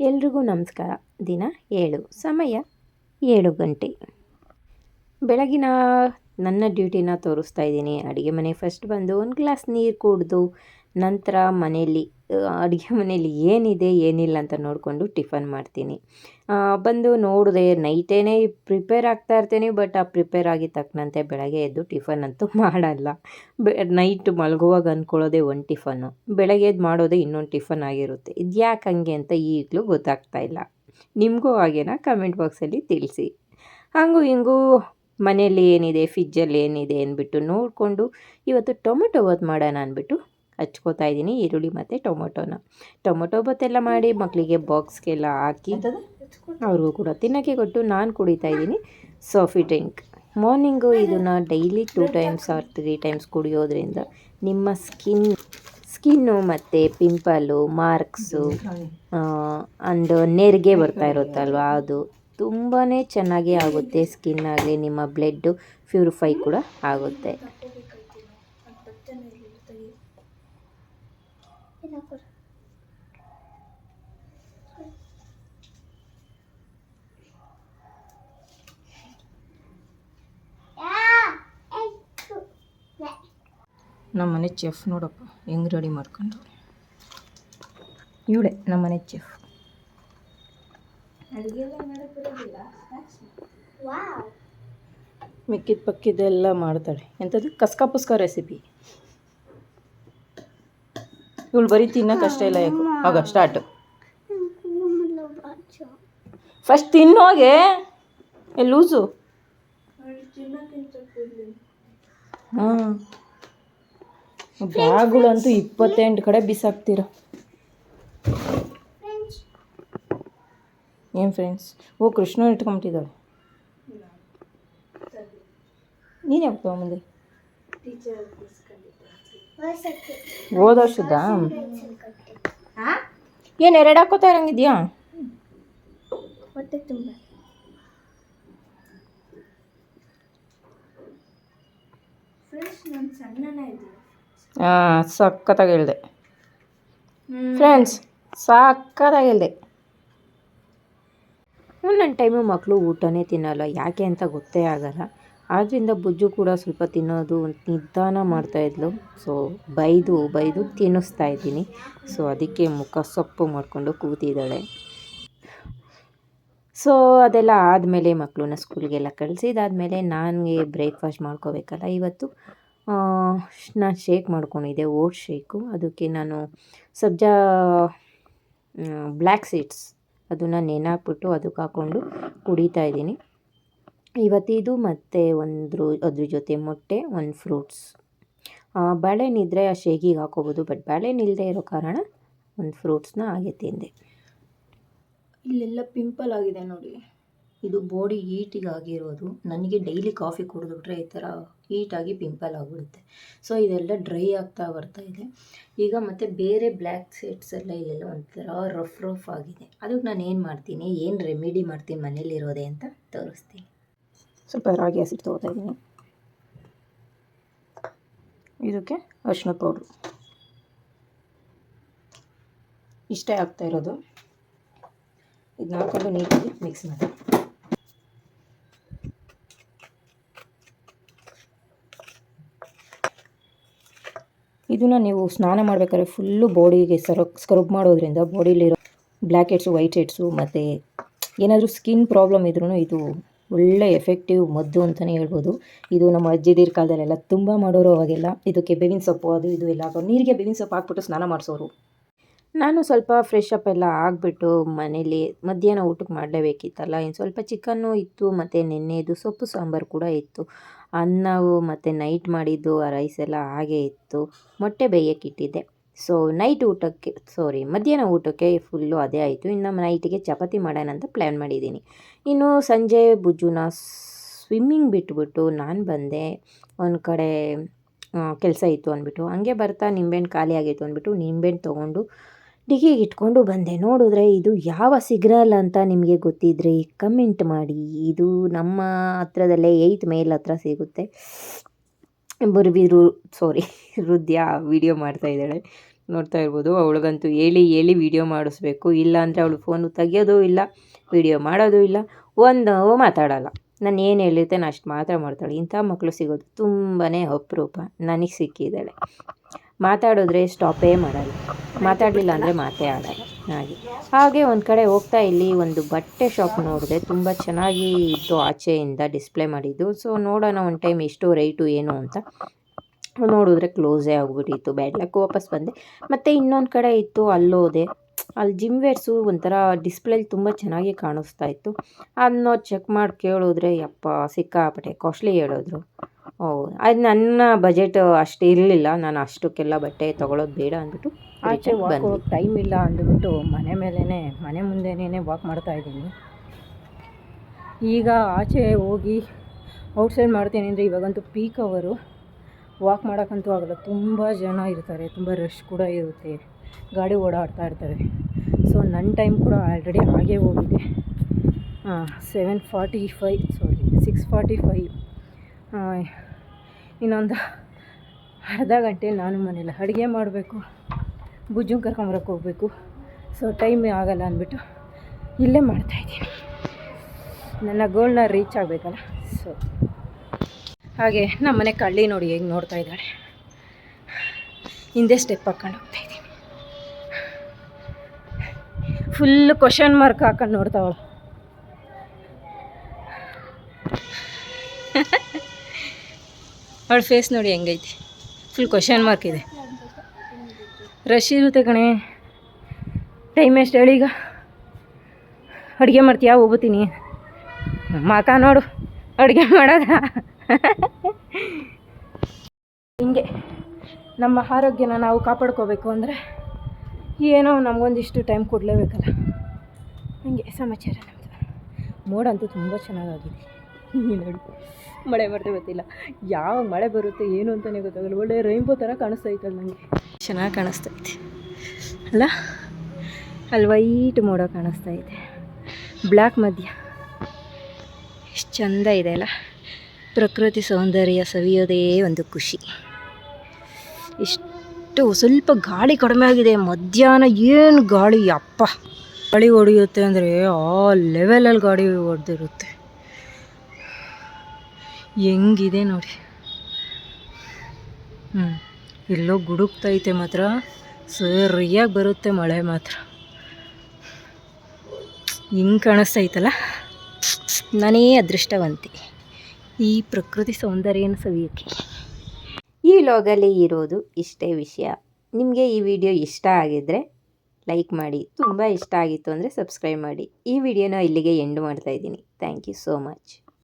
ಎಲ್ರಿಗೂ ನಮಸ್ಕಾರ. ದಿನ ಏಳು, ಸಮಯ ಏಳು ಗಂಟೆ. ಬೆಳಗಿನ ನನ್ನ ಡ್ಯೂಟಿನ ತೋರಿಸ್ತಾ ಇದ್ದೀನಿ. ಅಡುಗೆ ಮನೆ ಫಸ್ಟ್ ಬಂದು ಒಂದು ಗ್ಲಾಸ್ ನೀರು ಕುಡಿದು ನಂತರ ಮನೆಯಲ್ಲಿ ಅಡುಗೆ ಮನೆಯಲ್ಲಿ ಏನಿದೆ, ಏನಿಲ್ಲ ಅಂತ ನೋಡಿಕೊಂಡು ಟಿಫನ್ ಮಾಡ್ತೀನಿ. ಬಂದು ನೋಡಿದೆ, ನೈಟೇನೆ ಪ್ರಿಪೇರ್ ಆಗ್ತಾ ಇರ್ತೀನಿ, ಬಟ್ ಆ ಪ್ರಿಪೇರ್ ಆಗಿದ ತಕ್ಕನಂತೆ ಬೆಳಗ್ಗೆ ಎದ್ದು ಟಿಫನ್ ಅಂತೂ ಮಾಡಲ್ಲ. ನೈಟ್ ಮಲಗುವಾಗ ಅಂದ್ಕೊಳ್ಳೋದೇ ಒಂದು ಟಿಫನ್ನು. ಬೆಳಗ್ಗೆ ಎದ್ದು ಮಾಡೋದೇ ಇನ್ನೊಂದು ಟಿಫನ್ ಆಗಿರುತ್ತೆ. ಇದು ಯಾಕೆ ಹಂಗೆ ಅಂತ ಈಗಲೂ ಗೊತ್ತಾಗ್ತಾ ಇಲ್ಲ. ನಿಮಗೂ ಹಾಗೇನ? ಕಮೆಂಟ್ ಬಾಕ್ಸಲ್ಲಿ ತಿಳಿಸಿ. ಹಾಗೂ ಹಿಂಗೂ ಮನೆಯಲ್ಲಿ ಏನಿದೆ, ಫ್ರಿಜ್ಜಲ್ಲಿ ಏನಿದೆ ಅಂದ್ಬಿಟ್ಟು ನೋಡಿಕೊಂಡು ಇವತ್ತು ಟೊಮೆಟೊ ಬಾತ್ ಮಾಡೋಣ ಅಂದ್ಬಿಟ್ಟು ಹಚ್ಕೋತಾ ಇದ್ದೀನಿ ಈರುಳ್ಳಿ ಮತ್ತು ಟೊಮೊಟೊನ. ಟೊಮೊಟೊ ಬತ್ತೆಲ್ಲ ಮಾಡಿ ಮಕ್ಕಳಿಗೆ ಬಾಕ್ಸ್ಗೆಲ್ಲ ಹಾಕಿ ಅವ್ರಿಗೂ ಕೂಡ ತಿನ್ನೋಕ್ಕೆ ಕೊಟ್ಟು ನಾನು ಕುಡಿತಾ ಇದ್ದೀನಿ. ಸಾಫಿ ಡ್ರಿಂಕ್ ಮಾರ್ನಿಂಗು ಇದನ್ನು daily two times or three times ಕುಡಿಯೋದ್ರಿಂದ ನಿಮ್ಮ ಸ್ಕಿನ್ ಸ್ಕಿನ್ನು ಮತ್ತು ಪಿಂಪಲು ಮಾರ್ಕ್ಸು ಅಂಡ್ ನೆರಿಗೆ ಬರ್ತಾ ಇರುತ್ತಲ್ವ ಅದು ತುಂಬಾ ಚೆನ್ನಾಗಿ ಆಗುತ್ತೆ ಸ್ಕಿನ್ ಆಗಲಿ ನಿಮ್ಮ ಬ್ಲಡ್ಡು ಪ್ಯೂರಿಫೈ ಕೂಡ ಆಗುತ್ತೆ. ನಮ್ಮ ಮನೆ ಚೆಫ್ ನೋಡಪ್ಪ ಹೆಂಗೆ ರೆಡಿ ಮಾಡ್ಕೊಂಡು ಇವಳೆ ನಮ್ಮ ಮನೆ ಚೆಫ್ ಮಿಕ್ಕಿದ ಪಕ್ಕಿದ್ದೆಲ್ಲ ಮಾಡ್ತಾಳೆ. ಎಂಥದ್ದು ಕಸ್ಕ ಪುಸ್ಕ ರೆಸಿಪಿ ಇವಳು ಬರೀ ತಿನ್ನೋಕ್ಕಷ್ಟೇ ಇಲ್ಲ ಯಾಕೆ. ಆಗ ಸ್ಟಾರ್ಟ್ ಫಸ್ಟ್ ತಿನ್ನೋಗೆ ಲೂಸು. ಹಾಂ ಬ್ಯಾಗುಗಳಂತೂ ಇಪ್ಪತ್ತೆಂಟು ಕಡೆ ಬಿಸಾಕ್ತೀರ. ಏನು ಫ್ರೆಂಡ್ಸ್ ಓ ಕೃಷ್ಣ ಇಟ್ಕೊಂಬಿಟ್ಟಿದ್ದಾಳೆ. ನೀನು ಯಾಕೆ ತೊಗೊಂಬಂದೆ? ಹೋದ ವರ್ಷದ ಏನು, ಎರಡು ಹಾಕೋತಾ ಇರಂಗಿದ್ಯಾ? ಫ್ರೆಂಡ್ಸ್ ನಾನು ಸಣ್ಣನೇ ಇದ್ದೀನಿ. ಹಾಂ ಸಖತ್ತಾಗಿ ಹೇಳಿದೆ ಫ್ರೆಂಡ್ಸ್ ಸಖತ್ತಾಗಿ ಹೇಳಿದೆ ಒಂದೊಂದು ಟೈಮು ಮಕ್ಕಳು ಊಟನೇ ತಿನ್ನಲ್ಲ ಯಾಕೆ ಅಂತ ಗೊತ್ತೇ ಆಗಲ್ಲ. ಆದ್ದರಿಂದ ಬುಜ್ಜು ಕೂಡ ಸ್ವಲ್ಪ ತಿನ್ನೋದು ನಿಧಾನ ಮಾಡ್ತಾಯಿದ್ಲು ಸೊ ಬೈದು ಬೈದು ತಿನ್ನಿಸ್ತಾ ಇದ್ದೀನಿ. ಸೊ ಅದಕ್ಕೆ ಮುಖ ಸೊಪ್ಪು ಮಾಡಿಕೊಂಡು ಕೂತಿದ್ದಾಳೆ. ಸೊ ಅದೆಲ್ಲ ಆದಮೇಲೆ ಮಕ್ಕಳನ್ನ ಸ್ಕೂಲ್ಗೆಲ್ಲ ಕಳಿಸಿದಾದ್ಮೇಲೆ ನನಗೆ ಬ್ರೇಕ್ಫಾಸ್ಟ್ ಮಾಡ್ಕೋಬೇಕಲ್ಲ ಇವತ್ತು. ನಾನು ಶೇಕ್ ಮಾಡ್ಕೊಂಡಿದ್ದೆ ಓಟ್ ಶೇಕು ಅದಕ್ಕೆ ನಾನು ಸಬ್ಜಾ ಬ್ಲ್ಯಾಕ್ ಸೀಡ್ಸ್ ಅದನ್ನು ನೆನಾಕ್ಬಿಟ್ಟು ಅದಕ್ಕೆ ಹಾಕ್ಕೊಂಡು ಕುಡಿತಾ ಇದ್ದೀನಿ. ಇವತ್ತಿದು ಮತ್ತು ಒಂದು ಅದ್ರ ಜೊತೆ ಮೊಟ್ಟೆ, ಒಂದು ಫ್ರೂಟ್ಸ್ ಬಾಳೆಹಣ್ಣಿದ್ರೆ ಆ ಶೇಕಿಗೆ ಹಾಕೋಬೋದು ಬಟ್ ಬಾಳೆಹಣ್ಣು ಇಲ್ಲದೆ ಇರೋ ಕಾರಣ ಒಂದು ಫ್ರೂಟ್ಸ್ನ ಹಾಗೆ ತಿಂದೆ. ಇಲ್ಲೆಲ್ಲ ಪಿಂಪಲ್ ಆಗಿದೆ ನೋಡಿ. ಇದು ಬಾಡಿ ಹೀಟಿಗೆ ಆಗಿರೋದು ನನಗೆ ಡೈಲಿ ಕಾಫಿ ಕುಡಿದ್ಬಿಟ್ರೆ ಈ ಥರ ಹೀಟಾಗಿ ಪಿಂಪಲ್ ಆಗಿಬಿಡುತ್ತೆ. ಸೊ ಇದೆಲ್ಲ ಡ್ರೈ ಆಗ್ತಾ ಬರ್ತಾ ಇದೆ. ಈಗ ಮತ್ತು ಬೇರೆ ಬ್ಲ್ಯಾಕ್ ಸೆಟ್ಸ್ ಎಲ್ಲ ಇಲ್ಲೆಲ್ಲ ಒಂಥರ ರಫ್ ರಫ್ ಆಗಿದೆ. ಅದಕ್ಕೆ ನಾನು ಏನು ಮಾಡ್ತೀನಿ? ಏನು ರೆಮಿಡಿ ಮಾಡ್ತೀನಿ ಮನೇಲಿರೋದೆ ಅಂತ ತೋರಿಸ್ತೀನಿ. ಸ್ವಲ್ಪ ರಾಗಿ ಹಸಿಟ್ಟು ತೊಗೋತಾ ಇದ್ದೀನಿ. ಇದಕ್ಕೆ ಅರಿಶಿನ ಪೌಡ್ರು ಇಷ್ಟೇ ಆಗ್ತಾ ಇರೋದು. ಇದನ್ನ ಹಾಕೊಂಡು ನೀಟಾಗಿ ಮಿಕ್ಸ್ ಮಾಡಿ. ಇದನ್ನು ನೀವು ಸ್ನಾನ ಮಾಡಬೇಕಾದ್ರೆ ಫುಲ್ಲು ಬಾಡಿಗೆ ಸರ ಸ್ಕ್ರಬ್ ಮಾಡೋದ್ರಿಂದ ಬಾಡಿಲಿರೋ ಬ್ಲ್ಯಾಕ್ ಹೆಡ್ಸು ವೈಟ್ ಹೆಡ್ಸು ಮತ್ತು ಏನಾದರೂ ಸ್ಕಿನ್ ಪ್ರಾಬ್ಲಮ್ ಇದ್ರೂ ಇದು ಒಳ್ಳೆ ಎಫೆಕ್ಟಿವ್ ಮದ್ದು ಅಂತಲೇ ಹೇಳ್ಬೋದು. ಇದು ನಮ್ಮ ಅಜ್ಜಿದಿರ ಕಾಲದಲ್ಲೆಲ್ಲ ತುಂಬ ಮಾಡೋರು ಅವಾಗೆಲ್ಲ. ಇದಕ್ಕೆ ಬೇವಿನ ಸೊಪ್ಪು, ಅದು ಇದು ಎಲ್ಲ ನೀರಿಗೆ ಬೇವಿನ ಸೊಪ್ಪು ಹಾಕ್ಬಿಟ್ಟು ಸ್ನಾನ ಮಾಡಿಸೋರು. ನಾನು ಸ್ವಲ್ಪ ಫ್ರೆಶ್ ಅಪ್ ಎಲ್ಲ ಆಗಿಬಿಟ್ಟು ಮನೇಲಿ ಮಧ್ಯಾಹ್ನ ಊಟಕ್ಕೆ ಮಾಡಲೇಬೇಕಿತ್ತಲ್ಲ, ಇನ್ನು ಸ್ವಲ್ಪ ಚಿಕನ್ನು ಇತ್ತು, ಮತ್ತು ನೆನ್ನೆದು ಸೊಪ್ಪು ಸಾಂಬಾರು ಕೂಡ ಇತ್ತು. ಅನ್ನವು ಮತ್ತು ನೈಟ್ ಮಾಡಿದ್ದು, ಆ ರೈಸ್ ಎಲ್ಲ ಹಾಗೆ ಇತ್ತು. ಮೊಟ್ಟೆ ಬೇಯಕ್ಕಿಟ್ಟಿದ್ದೆ ಸೊ ನೈಟ್ ಊಟಕ್ಕೆ ಸಾರಿ ಮಧ್ಯಾಹ್ನ ಊಟಕ್ಕೆ ಫುಲ್ಲು ಅದೇ ಆಯಿತು. ಇನ್ನು ನೈಟಿಗೆ ಚಪಾತಿ ಮಾಡೋಣ ಅಂತ ಪ್ಲ್ಯಾನ್ ಮಾಡಿದ್ದೀನಿ. ಇನ್ನು ಸಂಜೆ ಬುಜ್ಜುನ ಸ್ವಿಮ್ಮಿಂಗ್ ಬಿಟ್ಬಿಟ್ಟು ನಾನು ಬಂದೆ. ಒಂದು ಕಡೆ ಕೆಲಸ ಇತ್ತು ಅಂದ್ಬಿಟ್ಟು. ಹಂಗೆ ಬರ್ತಾ ನಿಂಬೆಹಣ್ಣು ಖಾಲಿ ಆಗಿತ್ತು ಅಂದ್ಬಿಟ್ಟು ನಿಂಬೆಹಣ್ಣು ತೊಗೊಂಡು ಡಿಗಿಗೆ ಇಟ್ಕೊಂಡು ಬಂದೆ. ನೋಡಿದ್ರೆ ಇದು ಯಾವ ಸಿಗ್ನಲ್ ಅಂತ ನಿಮಗೆ ಗೊತ್ತಿದ್ರೆ ಕಮೆಂಟ್ ಮಾಡಿ. ಇದು ನಮ್ಮ ಹತ್ರದಲ್ಲೇ ಏಯ್ತ್ ಮೇಲ್ ಹತ್ರ ಸಿಗುತ್ತೆ. ಬುರ್ವಿ ರು ಸಾರಿ ಹೃದಯ ವಿಡಿಯೋ ಮಾಡ್ತಾ ಇದ್ದಾಳೆ. ನೋಡ್ತಾ ಇರ್ಬೋದು, ಅವಳಿಗಂತೂ ಹೇಳಿ ಹೇಳಿ ವೀಡಿಯೋ ಮಾಡಿಸ್ಬೇಕು. ಇಲ್ಲ ಅಂದರೆ ಅವಳು ಫೋನು ತೆಗಿಯೋದು ಇಲ್ಲ ವಿಡಿಯೋ ಮಾಡೋದು ಇಲ್ಲ, ಒಂದು ಮಾತಾಡೋಲ್ಲ. ನಾನು ಏನು ಹೇಳಿರ್ತೇನೆ ಅಷ್ಟು ಮಾತ್ರ ಮಾಡ್ತಾಳೆ. ಇಂಥ ಮಕ್ಕಳು ಸಿಗೋದು ತುಂಬಾ ಅಪರೂಪ. ನನಗೆ ಸಿಕ್ಕಿದ್ದಾಳೆ. ಮಾತಾಡಿದ್ರೆ ಸ್ಟಾಪೇ ಮಾಡಲ್ಲ. ಮಾತಾಡಲಿಲ್ಲ ಅಂದರೆ ಮಾತೇ ಆಡಲ್ಲ. ಹಾಗೆ. ಹಾಗೆ ಒಂದು ಕಡೆ ಹೋಗ್ತಾ ಇಲ್ಲಿ ಒಂದು ಬಟ್ಟೆ ಶಾಪ್ ನೋಡಿದೆ. ತುಂಬ ಚೆನ್ನಾಗಿ ಇತ್ತು ಆಚೆಯಿಂದ ಡಿಸ್ಪ್ಲೇ ಮಾಡಿದ್ದು. ಸೊ ನೋಡೋಣ ಒಂದು ಟೈಮ್ ಎಷ್ಟು ರೇಟು ಏನು ಅಂತ. ನೋಡಿದ್ರೆ ಕ್ಲೋಸೇ ಆಗಿಬಿಟ್ಟಿತ್ತು. ಲಕ್ ವಾಪಸ್ ಬಂದೆ. ಮತ್ತು ಇನ್ನೊಂದು ಕಡೆ ಇತ್ತು ಅಲ್ಲೋದೆ ಅಲ್ಲಿ ಜಿಮ್ ವೇರ್ಸು ಒಂಥರ ಡಿಸ್ಪ್ಲೇಲಿ ತುಂಬ ಚೆನ್ನಾಗಿ ಕಾಣಿಸ್ತಾ ಇತ್ತು. ಅದನ್ನ ಚೆಕ್ ಮಾಡಿ ಕೇಳಿದ್ರೆ, ಯಪ್ಪ, ಸಿಕ್ಕಾಪಟ್ಟೆ. ಕಾಸ್ಟ್ಲಿ ಹೇಳಿದ್ರು. ಓ ಅದು ನನ್ನ ಬಜೆಟ್ ಅಷ್ಟು ಇರಲಿಲ್ಲ. ನಾನು ಅಷ್ಟಕ್ಕೆಲ್ಲ ಬಟ್ಟೆ ತೊಗೊಳೋದು ಬೇಡ ಅಂದ್ಬಿಟ್ಟು ಆಚೆ ವಾಕ್. ಟೈಮ್ ಇಲ್ಲ ಅಂದ್ಬಿಟ್ಟು ಮನೆ ಮೇಲೇ ಮನೆ ಮುಂದೆನೇ ವಾಕ್ ಮಾಡ್ತಾ ಇದ್ದೀನಿ. ಈಗ ಆಚೆ ಹೋಗಿ ಔಟ್ಸೈಡ್ ಮಾಡ್ತೀನಿ ಅಂದರೆ ಇವಾಗಂತೂ ಪೀಕ್ ಅವರು ವಾಕ್ ಮಾಡೋಕ್ಕಂತೂ ಆಗಲ್ಲ. ತುಂಬ ಜನ ಇರ್ತಾರೆ. ತುಂಬ ರಶ್ ಕೂಡ ಇರುತ್ತೆ. ಗಾಡಿ ಓಡಾಡ್ತಾ ಇರ್ತಾರೆ. ಸೊ ನನ್ನ ಟೈಮ್ ಕೂಡ ಆಲ್ರೆಡಿ ಹಾಗೆ ಹೋಗಿದೆ. Seven forty five sorry six forty five ಇನ್ನೊಂದು ಅರ್ಧ ಗಂಟೆ ನಾನು ಮನೇಲಿ ಅಡುಗೆ ಮಾಡಬೇಕು. ಬುಜ್ಜುನ್ ಕರ್ಕೊಂಬರಕ್ಕೆ ಹೋಗಬೇಕು. ಸೊ ಟೈಮ್ ಆಗಲ್ಲ ಅಂದ್ಬಿಟ್ಟು ಇಲ್ಲೇ ಮಾಡ್ತಾಯಿದ್ದೀನಿ ನನ್ನ ಗೋಲ್ನ ರೀಚ್ ಆಗಬೇಕಲ್ಲ? ಸೊ ಹಾಗೆ ನಮ್ಮ ಮನೆ ಕಳ್ಳಿ ನೋಡಿ ಹೇಗೆ ನೋಡ್ತಾ ಇದ್ದಾಳೆ. ಹಿಂದೆ ಸ್ಟೆಪ್ ಹಾಕ್ಕೊಂಡು ಹೋಗ್ತಾಯಿದ್ದೀನಿ ಫುಲ್ ಕ್ವಶನ್ ಮಾರ್ಕ್ ಹಾಕೊಂಡು ನೋಡ್ತಾವಳು. ಅವಳ ಫೇಸ್ ನೋಡಿ ಹೆಂಗೈತಿ? ಫುಲ್ ಕ್ವಶನ್ ಮಾರ್ಕ್ ಇದೆ. ರಶ್ ಇರುತ್ತೆ ಕಣೆ? ಟೈಮ್ ಎಷ್ಟು ಹೇಳಿ ಈಗ? ಅಡುಗೆ ಮಾಡ್ತೀಯಾ? ಹೋಗ್ಬತ್ತೀನಿ ಮಾಕ ನೋಡು. ಅಡುಗೆ ಮಾಡೋದ? ಹಿಂಗೆ ನಮ್ಮ ಆರೋಗ್ಯನ ನಾವು ಕಾಪಾಡ್ಕೋಬೇಕು ಅಂದರೆ ಏನೋ ನಮಗೊಂದಿಷ್ಟು ಟೈಮ್ ಕೊಡಲೇಬೇಕಲ್ಲ. ಹಂಗೆ ಸಮಾಚಾರ ನಮ್ಮದು ಮೋಡಂತೂ ತುಂಬ ಚೆನ್ನಾಗಾಗಿದೆ. ನೋಡಿ ಮಳೆ ಬರುತ್ತೆ ಗೊತ್ತಿಲ್ಲ. ಯಾವ ಮಳೆ ಬರುತ್ತೆ ಏನು ಅಂತಲೇ ಗೊತ್ತಾಗಲ್ಲ. ಒಳ್ಳೆ ರೈನ್ಬೋ ಥರ ಕಾಣಿಸ್ತಾ ಇತ್ತು ನನಗೆ ಚೆನ್ನಾಗಿ ಕಾಣಿಸ್ತೈತೆ. ಅಲ್ಲ? ಅಲ್ಲಿ ವೈಟ್ ಮೋಡ ಕಾಣಿಸ್ತಾ ಇದೆ ಬ್ಲ್ಯಾಕ್ ಮಧ್ಯ. ಎಷ್ಟು ಚಂದ ಇದೆ ಅಲ್ಲ. ಪ್ರಕೃತಿ ಸೌಂದರ್ಯ ಸವಿಯೋದೇ ಒಂದು ಖುಷಿ. ಎಷ್ಟು ಸ್ವಲ್ಪ ಗಾಳಿ ಕಡಿಮೆ ಆಗಿದೆ. ಮಧ್ಯಾಹ್ನ ಏನು ಗಾಳಿ ಅಪ್ಪ ಗಾಳಿ ಹೊಡೆಯುತ್ತೆ ಅಂದರೆ ಆ ಲೆವೆಲಲ್ಲಿ ಗಾಳಿ ಹೊಡೆದಿರುತ್ತೆ. ಹೆಂಗಿದೆ ನೋಡಿ. ಹ್ಞೂ ಎಲ್ಲೋ ಗುಡುಕ್ತೈತೆ ಮಾತ್ರ. ಸರಿಯಾಗಿ ಬರುತ್ತೆ ಮಳೆ ಮಾತ್ರ. ಹಿಂಗೆ ಕಾಣಿಸ್ತೈತಲ್ಲ? ನಾನೇ ಅದೃಷ್ಟವಂತಿ. ಈ ಪ್ರಕೃತಿ ಸೌಂದರ್ಯನ ಸವಿಯೋಕ್ಕೆ. ಈ ಲೋಗಲ್ಲಿ ಇರೋದು ಇಷ್ಟೇ ವಿಷಯ. ನಿಮಗೆ ಈ ವಿಡಿಯೋ ಇಷ್ಟ ಆಗಿದ್ದರೆ ಲೈಕ್ ಮಾಡಿ. ತುಂಬ ಇಷ್ಟ ಆಗಿತ್ತು ಅಂದರೆ ಸಬ್ಸ್ಕ್ರೈಬ್ ಮಾಡಿ. ಈ ವಿಡಿಯೋನ ಇಲ್ಲಿಗೆ ಎಂಡ್ ಮಾಡ್ತಾ ಇದ್ದೀನಿ. Thank you so much.